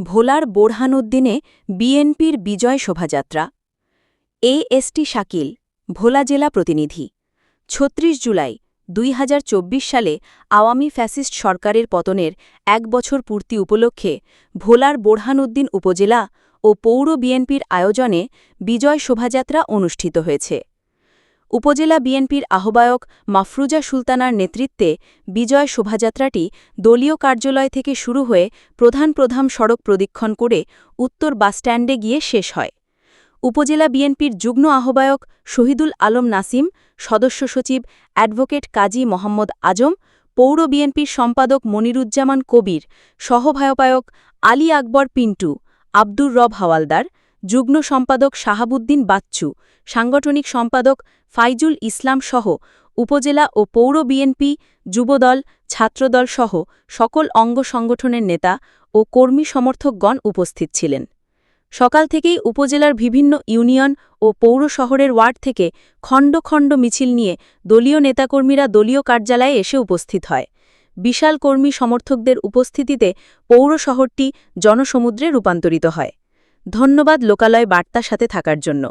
ভোলার বোরহানউদ্দিনে বিএনপির বিজয় শোভাযাত্রা। এ এএসটি শাকিল, ভোলা জেলা প্রতিনিধি। ছত্রিশ জুলাই দুই হাজার চব্বিশ সালে আওয়ামী ফ্যাসিস্ট সরকারের পতনের এক বছর পূর্তি উপলক্ষে ভোলার বোরহানউদ্দিন উপজেলা ও পৌর বিএনপির আয়োজনে বিজয় শোভাযাত্রা অনুষ্ঠিত হয়েছে। উপজেলা বিএনপির আহ্বায়ক মাফরুজা সুলতানার নেতৃত্বে বিজয় শোভাযাত্রাটি দলীয় কার্যালয় থেকে শুরু হয়ে প্রধান প্রধান সড়ক প্রদক্ষিণ করে উত্তর বাসস্ট্যান্ডে গিয়ে শেষ হয়। উপজেলা বিএনপির যুগ্ম আহ্বায়ক শহীদুল আলম নাসিম, সদস্য সচিব অ্যাডভোকেট কাজী মোহাম্মদ আজম, পৌর বিএনপির সম্পাদক মনিরুজ্জামান কবির সহভায়পায়ক আলী আকবর পিন্টু, আব্দুর রব হাওয়ালদার যুগ্ম সম্পাদক শাহাবুদ্দিন বাচ্চু, সাংগঠনিক সম্পাদক ফাইজুল ইসলাম সহ উপজেলা ও পৌর বিএনপি, যুবদল, ছাত্রদল সহ সকল অঙ্গ সংগঠনের নেতা ও কর্মী সমর্থকগণ উপস্থিত ছিলেন। সকাল থেকেই উপজেলার বিভিন্ন ইউনিয়ন ও পৌর শহরের ওয়ার্ড থেকে খণ্ড খণ্ড মিছিল নিয়ে দলীয় নেতাকর্মীরা দলীয় কার্যালয়ে এসে উপস্থিত হয়। বিশাল কর্মী সমর্থকদের উপস্থিতিতে পৌর শহরটি জনসমুদ্রে রূপান্তরিত হয়। ধন্যবাদ লোকালয় বার্তা সাথে থাকার জন্য।